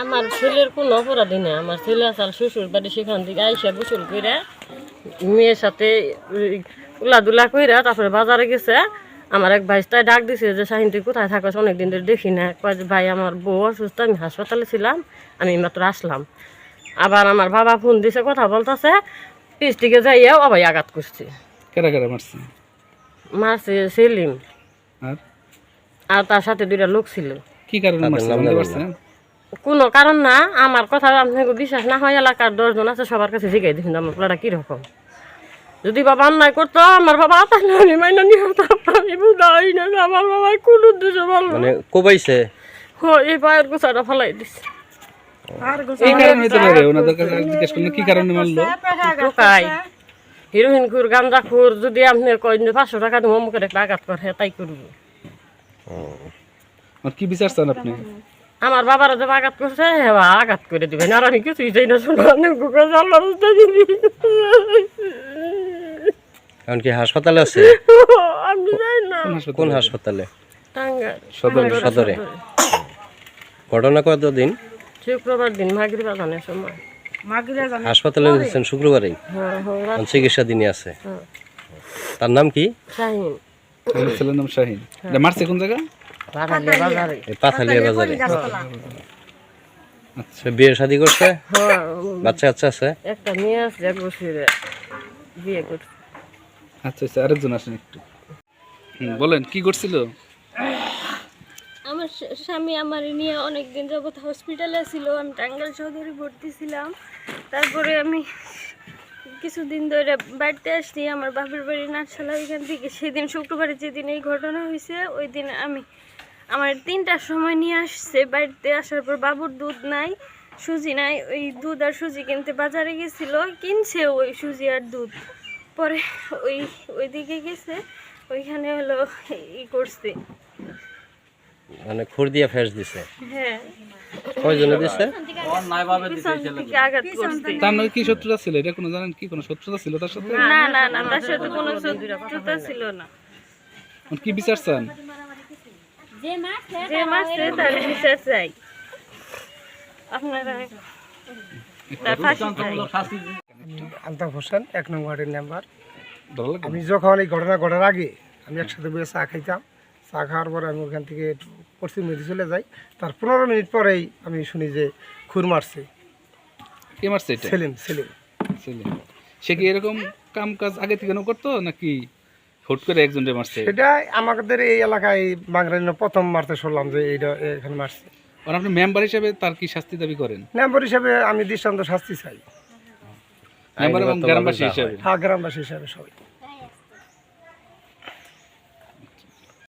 আমার ছেলের কোনো অপরাধী নেই। আমার ছেলে আসাল শ্বশুর বাড়ি সেখান থেকে আইসা গোসল কইরা মেয়ের সাথে উলাদুলা কইরা তারপরে বাজারে গেছে। আমার এক ভাইস্তায় ডাক দিছে যে শাহিন তুই কোথায় থাকস? অনেকদিন ধরে দেখি না। কয় যে ভাই আমার বউ অসুস্থ আমি হাসপাতালে ছিলাম আমি মাত্র আসলাম। আবার আমার বাবা ফোন দিছে কথা বলতেছে পিস থেকে যাইয়াও আবার আঘাত করছে। কেরা কেরা মারছে? মারছে সেলিম। আর? আর তার সাথে দুইটা লোক ছিল। কি কারণে মারছে কোনো কারণ না আমার কথা আপনাকে বিশ্বাস না হয় এলাকার দশজন আছে সবার কাছে জিগাই দেখুন আমার পোলাটা কীরকম যদি বাবা অন্যায় করতো আমার বাবা তাহলে আমি মাইনা নিয়ে হতাম আমি বুঝাই না আমার বাবা কোন উদ্দেশ্যে বলল মানে কোবাইছে? ও এই পায়ের গোছাটা ফেলাই দিছে। এই কারণে হতে পারে ওনাদের কাছে জিজ্ঞেস করলে কি কারণে হিরোইন খুর গান্দা খুর যদি আপনি কয় যে পাঁচশো টাকা দিয়ে অমুকের একটা আঘাত করে তাই করব। আর কি বিচার চান আপনি? আমার বাবারা যে আঘাত করছে আঘাত করে দিবেন। আর আমি কিছুই চাই না শোনো আমি কুকুর আল্লাহ রাস্তা দিবি এখন কি হাসপাতালে আছে? আমি যাই না। কোন হাসপাতালে? সদরে সদরে। ঘটনা কতদিন? শুক্রবার দিন মাগরি বাজানের সময় হাসপাতালে নিয়েছেন শুক্রবারেই হ্যাঁ হ্যাঁ চিকিৎসা দিনে আছে। তার নাম কি? শাহিন। ছেলের নাম শাহিন। মারছে কোন জায়গা পাথালিয়া বাজারে। সে বিয়ে শাদি করছে? হ্যাঁ বাচ্চা আছে? একটা মেয়ে আছে এক বছরে বিয়ে করছে। আচ্ছা আচ্ছা আরেকজন আসেন একটু। হুম, বলেন কি করছিল? আমার স্বামী আমার নিয়ে অনেক দিন যাবৎ হসপিটালে ছিল। আমি টাঙ্গাইল চৌধুরী ভর্তি ছিলাম। তারপরে আমি কিছুদিন ধরে বাড়িতে আসছি, আমার বাপের বাড়ি নাটশালা, ওইখান থেকে। সেদিন শুক্রবারে যেদিন এই ঘটনা হয়েছে ওই দিন আমি আমার তিনটার সময় নিয়ে আসছে। বাড়িতে আসার পর বাবুর দুধ নাই, সুজি নাই, ওই দুধ আর সুজি কিনতে বাজারে গেছিল, কিনছে ওই সুজি আর দুধ। পরে ওই, ওইদিকে গেছে, ওইখানে হলো ই করছে। মানে খুর দিয়া ফেস দিছে। হ্যাঁ। কয়জনে দিছে? তার নাকি কি শত্রুতা ছিল? এটা কোনো জানেন কি? কোনো শত্রুতা ছিল তার সাথে? না না না তার সাথে কোনো শত্রুতা ছিল না। কি বিচার চান? যে মাসে তার বিচার চাই। আপনারা তার ফাঁসি চাই। আলতাফ হোসেন এক নং ওয়ার্ডের মেম্বার ভালো লাগে। আমি যখন এই ঘটনা ঘটার আগে আমি একসাথে বসে চা খাইতাম। চা খাওয়ার পরে আমি ওখান থেকে পশ্চিম মেদি চলে যাই। তার পনেরো মিনিট পরেই আমি শুনি যে খুর মারছে। কে মারছে এটা? সেলিম সেলিম। ছেলে সে কি এরকম কাম কাজ আগে থেকে করতো নাকি হুট করে একজনকে মারছে? সেটা আমাদের এই এলাকায় বাংলাদেশের প্রথম মারতে শুনলাম যে এইটা এখানে মারছে। আর আপনি মেম্বার হিসেবে তার কি শাস্তি দাবি করেন? মেম্বার হিসাবে আমি দৃষ্টান্ত শাস্তি চাই। মেম্বার এবং গ্রামবাসী হিসেবে? হ্যাঁ গ্রামবাসী হিসাবে সবাই।